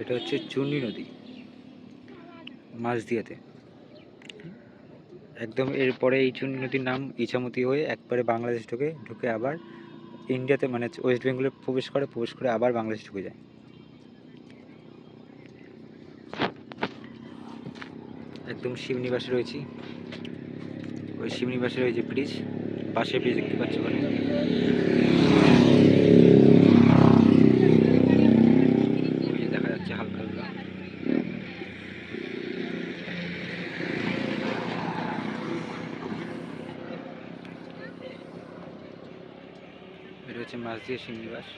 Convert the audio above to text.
এটা হচ্ছে চুন্নি নদী মাঝদিয়াতে একদম এরপরে এই চুন্নি নদীর নাম ইছামতি হয়ে একবারে বাংলাদেশ ঢুকে ঢুকে আবার ইন্ডিয়াতে মানে ওয়েস্ট বেঙ্গলে প্রবেশ করে প্রবেশ করে আবার বাংলাদেশ ঢুকে যায়। একদম শিবনিবাসে রয়েছি। ওই শিবনিবাসের ওই যে ব্রিজ পাশে ব্রিজ দেখতে পাচ্ছি ওখানে। দেখা যাচ্ছে হালকা হালকা। এটা হচ্ছে মাছ দিয়ে শিবনিবাস